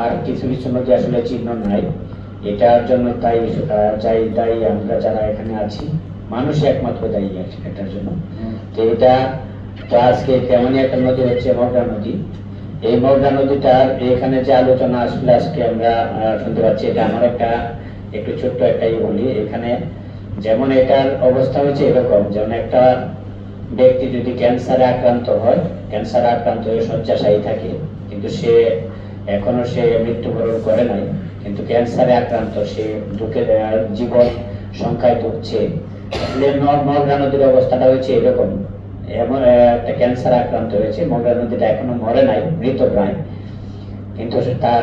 আর কিছু কিছু নদী আসলে চিহ্ন নাই। এটার জন্য তাই যাই তাই আমরা যারা এখানে আছি মানুষ একমাত্র দায়ী আছে এটার জন্য। তো এটা তো আজকে তেমনই একটা নদী হচ্ছে মগরা নদী। এই মগরা নদীটার এখানে যে আলোচনা আসলে আজকে আমরা শুনতে পাচ্ছি এটা আমার একটা একটু ছোট্ট একটাই বলি। এখানে যেমন এটার অবস্থা হচ্ছে এরকম যেমন একটা ব্যক্তি যদি ক্যান্সারে আক্রান্ত হয় ক্যান্সারে আক্রান্ত হয়ে শয্যাশায়ী থাকে কিন্তু সে এখনও সে মৃত্যুবরণ করে নাই, কিন্তু ক্যান্সারে আক্রান্ত, সে দুঃখের জীবন সংখ্যায় ন- মগরা নদীর অবস্থাটা হচ্ছে এরকম। এমন একটা ক্যান্সার আক্রান্ত হয়েছে মগরা নদীটা এখনও মরে নাই, মৃত প্রায়। কিন্তু তার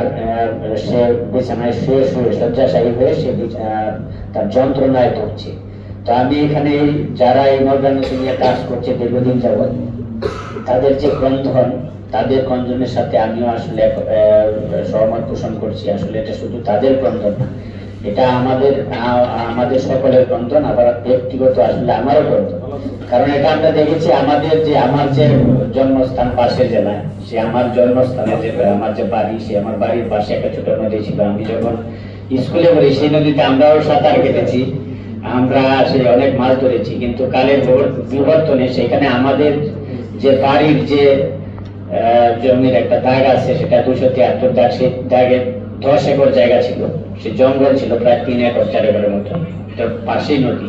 সে বিছানায় শুয়ে শুয়ে শয্যাশায়ী হয়ে সে তার যন্ত্রণায় ধরছে তো আমি এখানে যারা এই মগরা নদী নিয়ে কাজ করছে দীর্ঘদিন যাবৎ তাদের যে ক্রন্দন, তাদের ক্রন্দনের সাথে আমিও আসলে সহমত পোষণ করছি। আসলে এটা শুধু তাদের ক্রন্দন না, এটা আমাদের আমাদের সকলের ক্রন্দন, আবার ব্যক্তিগত আসলে আমারও ক্রন্দন। কারণ এটা আমরা দেখেছি আমাদের যে, আমার যে জন্মস্থান পাশের জেলায়, সে আমার জন্মস্থানে যে, আমার যে বাড়ি, সে আমার বাড়ির পাশে একটা ছোট নদী ছিল। আমি যখন স্কুলে পড়ি, সেই নদীতে আমরাও সাঁতার কেটেছি। আমরা সে অনেক মাছ ধরেছি, কিন্তু কালের বিবর- বিবর্তনে সেখানে আমাদের যে বাড়ির যে জমির একটা দাগ আছে, সেটা দুশো তিয়াত্তর দাগ, সেই দাগে দশ একর জায়গা ছিল। সে জঙ্গল ছিল প্রায় তিন একর, চার একরের মতো। পাশেই নদী।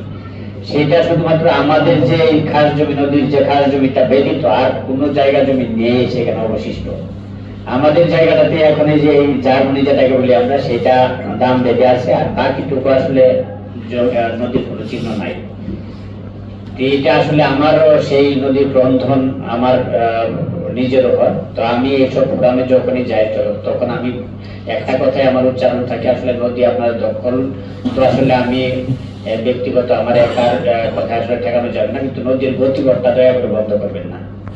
সেটা শুধুমাত্র আমাদের যে খাস জমি, নদীর যে খাস জমিটা ব্যতীত আর কোনো জায়গা জমি নেই সেখানে অবশিষ্ট। আমাদের জায়গাটাতে এখন এই যে জার্মানি যেটাকে বলি আমরা, সেটা দাম বেঁধে আছে, আর বাকিটুকু আসলে নদীর কোনো চিহ্ন নাই। এটা আসলে আমারও সেই নদীর বন্ধন আমার নিজের হয় তো আমি এইসব প্রোগ্রামে যখনই যাই তখন আমি একটা কথাই আমার উচ্চারণ থাকে, আসলে নদী আপনার দখল। তো আসলে আমি ব্যক্তিগত আমার একার কথা আসলে ঠেকানো যাবে না, কিন্তু নদীর গতিপথটা দয়া করে বন্ধ করবেন না।